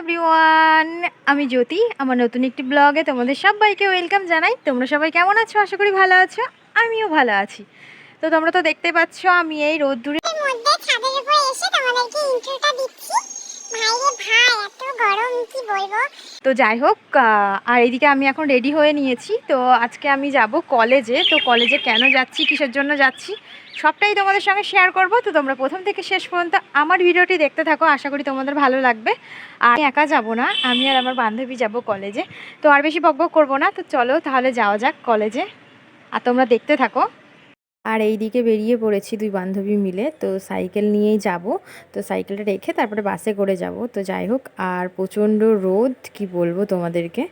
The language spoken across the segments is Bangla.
এভরিওয়ান আমি জ্যোতি, আমার নতুন একটি ব্লগে তোমাদের সবাইকে ওয়েলকাম জানাই। তোমরা সবাই কেমন আছো? আশা করি ভালো আছো। আমিও ভালো আছি। তো তোমরা তো দেখতে পাচ্ছ, আমি এই রোদ্দুরে দূরে ইন্ট্রোটা দিচ্ছি ভাইরে ভাই এত গরম কি বলব তো যাই হোক আর এদিকে আমি এখন রেডি হয়ে নিয়েছি। তো আজকে আমি যাব কলেজে তো কলেজে কেন যাচ্ছি, কিসের জন্য যাচ্ছি, সবটাই তোমাদের সঙ্গে শেয়ার করব। তো তোমরা প্রথম থেকে শেষ পর্যন্ত আমার ভিডিওটি দেখতে থাকো। আশা করি তোমাদের ভালো লাগবে। আর আমি একা যাব না, আমি আর আমার বান্ধবী যাব কলেজে তো আর বেশি বকবক করব না। তো চলো তাহলে যাওয়া যাক কলেজে আর তোমরা দেখতে থাকো। আর এই দিকে বেরিয়ে পড়েছি দুই বান্ধবী মিলে, তো সাইকেল নিয়েই যাব। তো সাইকেলটা রেখে তারপরে বাসে করে যাব। তো যাই হোক, আর প্রচণ্ড রোদ, কি বলব তোমাদেরকে?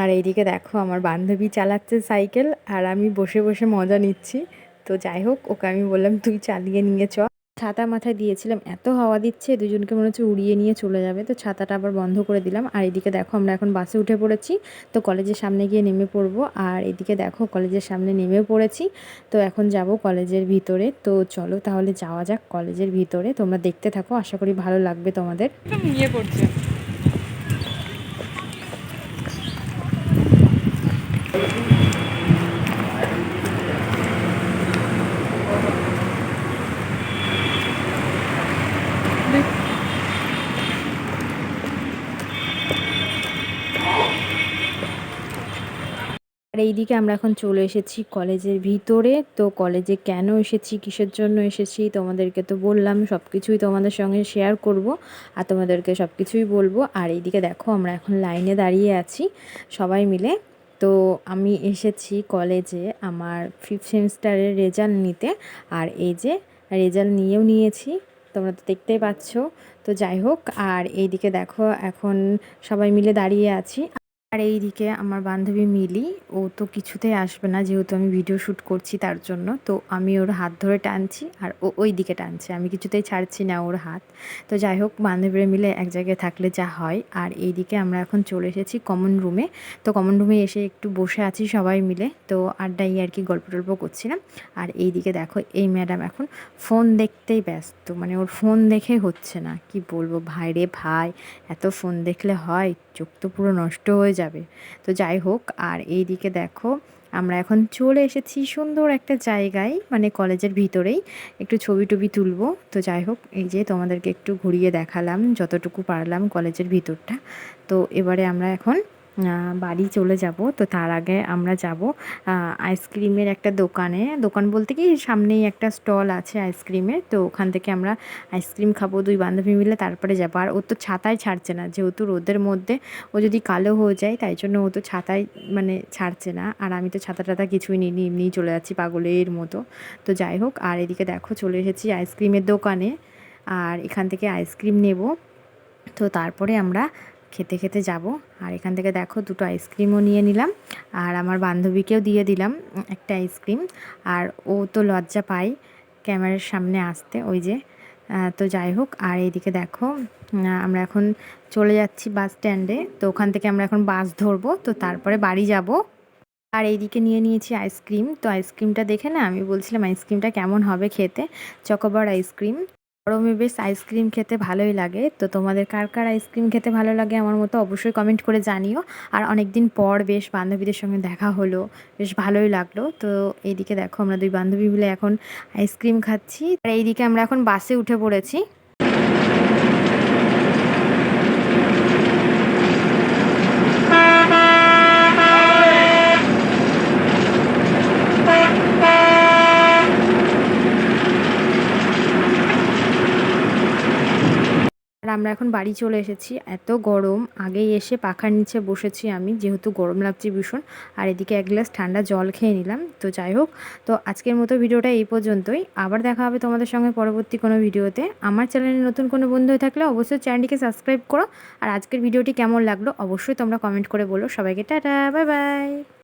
আর এইদিকে দেখো আমার বান্ধবী চালাচ্ছে সাইকেল, আর আমি বসে বসে মজা নিচ্ছি। তো যাই হোক, ওকে আমি বললাম, তুই চালিয়ে নিয়ে চ। ছাতা মাথায় দিয়েছিলাম, এত হাওয়া দিচ্ছে, দুজনকে মনে হচ্ছে উড়িয়ে নিয়ে চলে যাবে। তো ছাতাটা আবার বন্ধ করে দিলাম। আর এদিকে দেখো, আমরা এখন বাসে উঠে পড়েছি। তো কলেজের সামনে গিয়ে নেমে পড়ব। আর এদিকে দেখো, কলেজের সামনে নেমে পড়েছি। তো এখন যাব কলেজের ভিতরে। তো চলো তাহলে যাওয়া যাক কলেজের ভিতরে। তোমরা দেখতে থাকো, আশা করি ভালো লাগবে তোমাদের। ইয়ে করছে আর এইদিকে আমরা এখন চলে এসেছি কলেজের ভিতরে। তো কলেজে কেন এসেছি, কিসের জন্য এসেছি, তোমাদেরকে তো বললাম সব কিছুই তোমাদের সঙ্গে শেয়ার করব আর তোমাদেরকে সব কিছুই বলব। আর এইদিকে দেখো, আমরা এখন লাইনে দাঁড়িয়ে আছি সবাই মিলে। তো আমি এসেছি কলেজে আমার ফিফথ সেমিস্টারের রেজাল্ট নিতে। আর এই যে রেজাল্ট নিয়েও নিয়েছি, তোমরা তো দেখতেই পাচ্ছ। তো যাই হোক, আর এইদিকে দেখো, এখন সবাই মিলে দাঁড়িয়ে আছি। আর এইদিকে আমার বান্ধবী মিলি, ও তো কিছুতেই আসবে না যেহেতু আমি ভিডিও শ্যুট করছি তার জন্য। তো আমি ওর হাত ধরে টানছি আর ও ওই দিকে টানছে। আমি কিছুতেই ছাড়ছি না ওর হাত। তো যাই হোক, বান্ধবীরা মিলে এক জায়গায় থাকলে যা হয়। আর এইদিকে আমরা এখন চলে এসেছি কমন রুমে তো কমন রুমে এসে একটু বসে আছি সবাই মিলে। তো আড্ডাই আর কি গল্প টল্প করছিলাম। আর এইদিকে দেখো, এই ম্যাডাম এখন ফোন দেখতেই ব্যস্ত। মানে ওর ফোন দেখে হচ্ছে না। কি বলব? ভাই রে ভাই, এত ফোন দেখলে হয়? চোখ তো পুরো নষ্ট হয়ে যাবে। তো যাই হোক, আর এই দিকে দেখো, আমরা এখন চলে এসেছি সুন্দর একটা জায়গায় মানে কলেজের ভিতরেই। একটু ছবি টবি তুলবো। তো যাই হোক, এই যে তোমাদেরকে একটু ঘুরিয়ে দেখালাম, যতটুকু পারলাম কলেজের ভিতরটা। তো এবারে আমরা এখন বাড়ি চলে যাব। তো তার আগে আমরা যাব আইসক্রিমের একটা দোকানে। দোকান বলতে কি, সামনেই একটা স্টল আছে আইসক্রিমের তো ওখান থেকে আমরা আইসক্রিম খাব, দুই বান্ধবী মিলে, তারপরে যাব। আর ও তো ছাতায় ছাড়ছে না, যেহেতু রোদের মধ্যে ও যদি কালো হয়ে যায়, তাই জন্য ও তো ছাতায় মানে ছাড়ছে না। আর আমি তো ছাতা টাতা কিছুই নিইনি, এমনিই চলে যাচ্ছি পাগলের মতো। তো যাই হোক, আর এদিকে দেখো, চলে এসেছি আইসক্রিমের দোকানে। আর এখান থেকে আইসক্রিম নেব। তো তারপরে আমরা খেতে খেতে যাব। আর এখান থেকে দেখো দুটো আইসক্রিমও নিয়ে নিলাম। আর আমার বান্ধবীকেও দিয়ে দিলাম একটা আইসক্রিম আর ও তো লজ্জা পায় ক্যামেরার সামনে আসতে, ওই যে। তো যাই হোক, আর এইদিকে দেখো আমরা এখন চলে যাচ্ছি বাস স্ট্যান্ডে তো ওখান থেকে আমরা এখন বাস ধরবো, তো তারপরে বাড়ি যাব। আর এইদিকে নিয়ে নিয়েছি আইসক্রিম তো আইসক্রিমটা দেখে না, আমি বলছিলাম আইসক্রিমটা কেমন হবে খেতে? চকোবার আইসক্রিম গরমে বেশ আইসক্রিম খেতে ভালোই লাগে। তো তোমাদের কার কার আইসক্রিম খেতে ভালো লাগে আমার মতো অবশ্যই কমেন্ট করে জানিও। আর অনেক দিন পর বেশ বান্ধবীদের সঙ্গে দেখা হলো, বেশ ভালোই লাগল। তো এইদিকে দেখো আমরা দুই বান্ধবী মিলে এখন আইসক্রিম খাচ্ছি। আর এইদিকে আমরা এখন বাসে উঠে পড়েছি। আমরা এখন বাড়ি চলে এসেছি। এত গরম। আগেই এসে পাখার নিচে বসেছি আমি, যেহেতু গরম লাগছে ভীষণ। আর এদিকে এক গ্লাস ঠান্ডা জল খেয়ে নিলাম। তো যাই হোক, তো আজকের মতো ভিডিওটা এই পর্যন্তই। আবার দেখা হবে তোমাদের সঙ্গে পরবর্তী কোনো ভিডিওতে। আমার চ্যানেলে নতুন কোনো বন্ধু হয়ে থাকলে অবশ্যই চ্যানেলটিকে সাবস্ক্রাইব করো। আর আজকের ভিডিওটি কেমন লাগল অবশ্যই তোমরা কমেন্ট করে বলো। সবাইকে টাটা, বাই বাই।